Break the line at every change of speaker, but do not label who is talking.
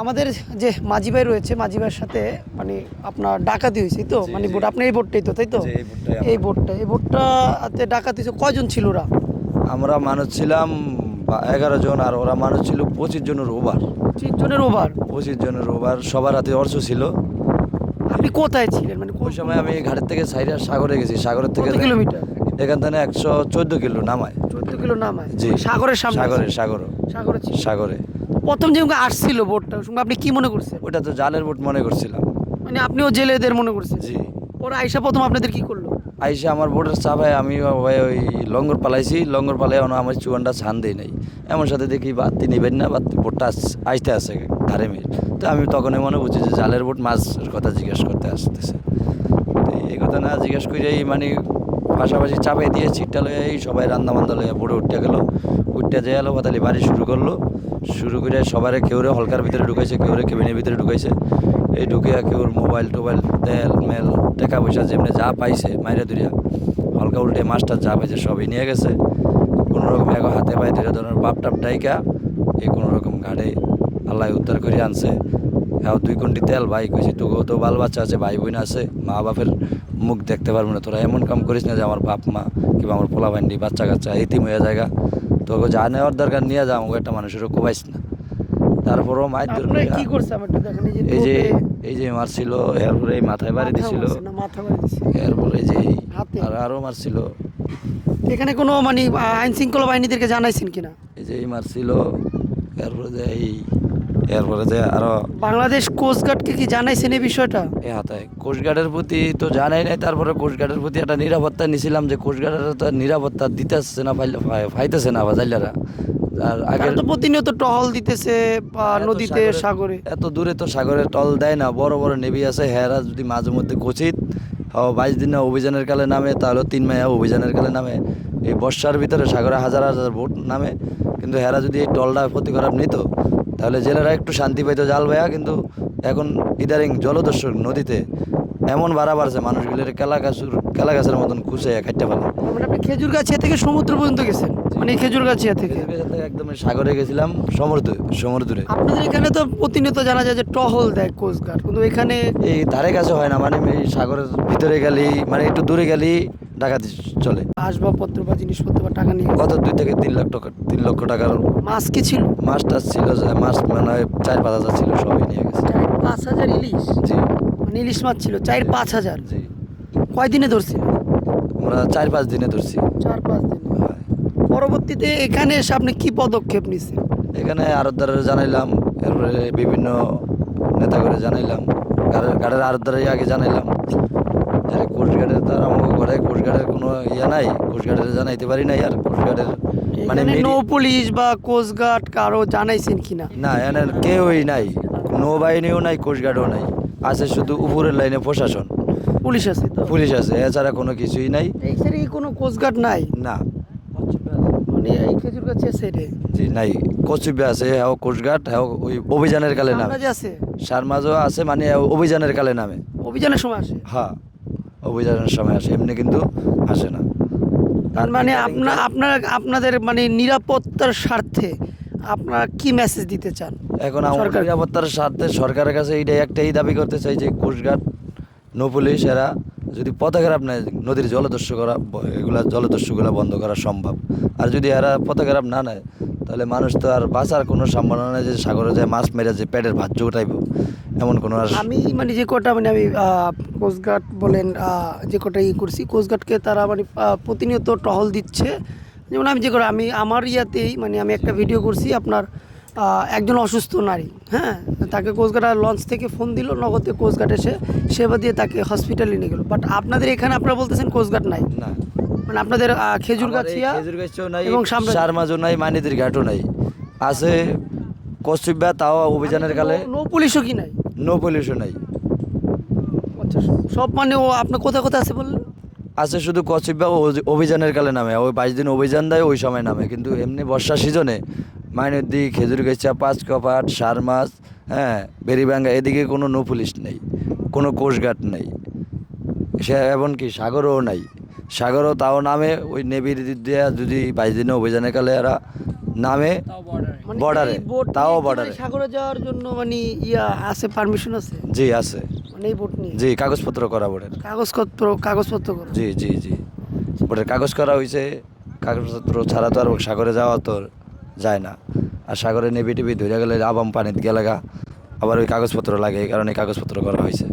আমাদের যে মাঝি ভাই রয়েছে মাঝি ভাইয়ের সাথে মানে আপনার ডাকাতি হয়েছে তো? মানে। বোট আপনার এই বোটটাই তো তাই তো?
এই
বোটটা এই বোটটাতে ডাকাতি হয়েছে। কয়জন ছিল ওরা?
আমরা মানুষ ছিলাম এগারো জন আর ওরা মানুষ ছিল পঁচিশ জনের ওভার।
পঁচিশ জনের ওভার?
পঁচিশ জনের ওভার সবার হাতে অর্থ ছিল।
আপনি কোথায় ছিলেন? মানে
ওই সময় আমি ঘাটের থেকে সাইডে সাগরে গেছি সাগরের থেকে
কিলোমিটার?
এখান থেকে একশো চোদ্দ কিলো নামায়।
চোদ্দ কিলো নামায়?
জি।
সাগরের সামনে।
সাগর সাগরে
সাগরে। প্রথম যে আসছিল বোটটা সময় আপনি কি মনে করছেন?
ওটা তো জালের বোট মনে করছিলাম।
মানে আপনিও জেলেদের মনে করছেন?
জি।
ওরা আইসা প্রথম আপনাদের কি করল?
আইসা আমার বোটের চাপায় আমি ভাই ওই লঙ্গর পালাইছি লঙ্গর পালাই আমার চুয়ানটা ছান দেই নাই। এমন সাথে দেখি বাতি নেবেন না বাতি বোটটা আস- আইতে আসে ধারে মেয়ে তো আমি তখনই মনে বুঝছি যে জালের বোট মাছের কথা জিজ্ঞেস করতে আসতেছে। তো এই কথা না জিজ্ঞেস করেই মানে পাশাপাশি চাপাই দিয়ে চিটটা লয়ে এই সবাই রান্না বান্ধা লইয়া পড়ে উঠতে গেল। উঠতে যাই এলো পাতালি বাড়ি শুরু করল। শুরু করে সবারে কেউরে হলকার ভিতরে ঢুকাইছে, কেউরে কেবিনের ভিতরে ঢুকাইছে। এই ঢুকিয়া কেউর মোবাইল টোবাইল তেল মেল টাকা পয়সা যেমনি যা পাইছে মাইরে দুরিয়া হলকা উল্টে মাছটা যা পাইছে সবই নিয়ে গেছে। কোনো রকম এক হাতে পায়ে ধরে ধরনের বাপ টাপ ডাইকা এই কোনো রকম ঘাটে আল্লাহ উদ্ধার করে আনছে। হ্যাঁ দুই কোটি তেল, ভাই কইছি, তোকেও তো বাল বাচ্চা আছে, ভাই বোন আছে, মা বাপের মুখ দেখতে পারব না, তোরা এমন কাম করিস না যে আমার বাপ মা কিংবা আমার পোলা ভান্ডি বাচ্চা কাচ্চা এতিম হয়ে জায়গা তোকে যা নেওয়ার দরকার নিয়ে যা আমাকে একটা মানুষের কোবাইস না তারপরও মায়ের দূর
কি করছে
এই যে এই যে মারছিল এরপরে এই মাথায় বাড়ি দিছিল। এরপরে এই যে? আর আরও মারছিল
এখানে কোনো মানে আইন শৃঙ্খলা বাহিনীদেরকে জানাইছেন কিনা
এই যে এই মারছিল এরপরে যে এই এরপরে যে আরও
বাংলাদেশ কোস্টগার্ডকে কি জানাইছেন এই বিষয়টা?
এই হাতায় কোস্টগার্ডের প্রতি তো জানাই নাই তারপরে কোস্টগার্ডের প্রতি একটা নিরাপত্তা নিছিলাম যে কোস্টগার্ডের তো নিরাপত্তা দিতেছে না ফাইতেছে না বাজাইলারা আর আগে
তো প্রতিনিয়ত টহল দিতেছে বা নদীতে সাগরে
এত দূরে তো সাগরে টল দেয় না বড় বড় নেভি আছে হেরা যদি মাঝে মধ্যে কচিত বাইশ দিন না অভিযানের কালে নামে তাহলে তিন মায়া অভিযানের কালে নামে। এই বর্ষার ভিতরে সাগরে হাজার হাজার বোট নামে কিন্তু হেরা যদি এই টলটা প্রতি খারাপ নিত তাহলে জেলেরা একটু শান্তি পাইতো জাল ভাইয়া কিন্তু এখন ইদারিং জলদস্যু নদীতে এমন বাড়া বাড়ছে মানুষগুলোর কেলা গাছুর কেলা গাছের মতন খুঁচাইয়া খাইতে পারে।
আপনি খেজুর গাছিয়া থেকে সমুদ্র পর্যন্ত গেছেন? মানে খেজুর গাছিয়া থেকে?
একদম সাগরে গেছিলাম সমুদ্র সমুদ্রে
আপনাদের এখানে তো প্রতিনিয়ত জানা যায় যে টহল দেয় কোস্টগার্ড কিন্তু এখানে
এই ধারে কাছে হয় না মানে এই সাগরের ভিতরে গেলি মানে একটু দূরে গেলি ডাকাতি চলে।
আসবাবপত্র বা জিনিসপত্র বা টাকা নিয়ে
কত দুই থেকে তিন লাখ টাকা তিন লক্ষ টাকার
মাছ কি ছিল?
মাছ টাছ ছিল মাছ মানে চার পাঁচ হাজার ছিল সবই নিয়ে গেছে।
চার পাঁচ হাজার ইলিশ?
জি।
মানে ইলিশ মাছ ছিল চার পাঁচ হাজার?
জি।
কয় দিনে ধরছিল?
আমরা চার পাঁচ দিনে ধরছি।
চার পাঁচ দিনে। পরবর্তীতে এখানে এসে আপনি কি পদক্ষেপ নিচ্ছেন
এখানে আরতদারে জানাইলাম এরপরে বিভিন্ন নেতা করে জানাইলাম গাড়ির গাড়ির আরতদারে আগে জানাইলাম যে কোস্টগার্ডের তার আমাকে ঘরে কোস্টগার্ডের কোনো ইয়ে নাই কোস্টগার্ডের জানাইতে পারি নাই আর কোস্টগার্ডের মানে
নৌ পুলিশ বা কোস্টগার্ড কারও জানাইছেন কিনা?
না এখানে কেউই নাই নৌবাহিনীও নাই কোস্টগার্ডও নাই আছে শুধু উপরের লাইনে প্রশাসন।
পুলিশ আছে তো?
পুলিশ আছে এছাড়া কোনো কিছুই নাই।
এই কি কোনো কোস্টগার্ড নাই?
না।
মানে এই খেজুর গাছের সাইডে?
জি নাই কচুবে আছে হ্যাঁ কোস্টগার্ড হ্যাঁ ওই অভিযানের কালে নামে।
সামনে যে আছে
আছে মানে অভিযানের কালে নামে।
অভিযানের সময় আসে?
হ্যাঁ। অভিযানের সময় আসে এমনি কিন্তু আসে না।
তার মানে আপনার আপনার আপনাদের মানে নিরাপত্তার স্বার্থে আপনারা কি মেসেজ দিতে চান
এখন আমার নিরাপত্তার স্বার্থে সরকারের কাছে এইটাই একটাই দাবি করতে চাই যে কোস্টগার্ড নৌ পুলিশ এরা যদি পথে খারাপ নেয় নদীর জলদস্যু করা এগুলা জলদস্যুগুলা বন্ধ করা সম্ভব। আর যদি এরা পথে খারাপ না নেয় তাহলে মানুষ তো আর বাঁচার কোনো সম্ভাবনা নেই যে সাগরে যায় মাছ মেরে যে পেটের ভাত জোটাইব। এমন কোনো আর
আমি মানে যে কটা মানে আমি কোস্টগার্ড বলেন যে কটা ই করছি কোস্টগার্ডকে তারা মানে প্রতিনিয়ত টহল দিচ্ছে। যেমন আমি যে কটা আমি আমার ইয়াতেই মানে আমি একটা ভিডিও করছি আপনার একজন অসুস্থ নারী হ্যাঁ? তাকে কোস্টগার্ড লঞ্চ থেকে ফোন দিল নগদে কোস্টগার্ড এসে সেবা দিয়ে তাকে হসপিটালে নিয়ে গেলো। বাট আপনাদের এখানে আপনারা বলতেছেন কোস্টগার্ড নাই?
না।
মানে আপনাদের খেজুর গাছিয়া
খেজুর গাছিও নাই
এবং সামনে
সারমাজও নাই মানিদের ঘাটও নাই। আছে কস্তুব্যা তাও অভিযানের কালে।
নৌ পুলিশও কি নাই?
নো পলিউশন নাই।
আচ্ছা সব মানে ও আপনার কোথায় কোথায় আছে বললেন?
আছে শুধু কচিব্যা অভিযানের কালে নামে। ওই বাইশ দিন অভিযান দেয় ওই সময় নামে। কিন্তু এমনি বর্ষা সিজনে মাইনদি খেজুর গেছা পাঁচ কপাট সার মাছ হ্যাঁ বেরিবাঙ্গা এদিকে কোনো নো পুলিশ নেই কোনো কোস্টগার্ড নেই। সে এমনকি সাগরও নাই। সাগরও তাও নামে ওই নেভির দিয়ে যদি বাইশ দিনে অভিযানে কালে এরা নামে
মানে এই boat
তাও border
মানে
এ।
সাগরে যাওয়ার জন্য মানে ইয়া আছে পারমিশন আছে?
জি আছে।
মানে বোট নিয়ে?
জি কাগজপত্র করা বোর্ডের
কাগজপত্র কাগজপত্র করে।
জি জি জি। বোর্ডের কাগজ করা হয়েছে কাগজপত্র ছাড়া তো আর সাগরে যাওয়া তো যায় না। আর সাগরে নেভি টেভি ধরে গেলে আবাম পানিতে গেলে গা আবার ওই কাগজপত্র লাগে এই কারণে কাগজপত্র করা হয়েছে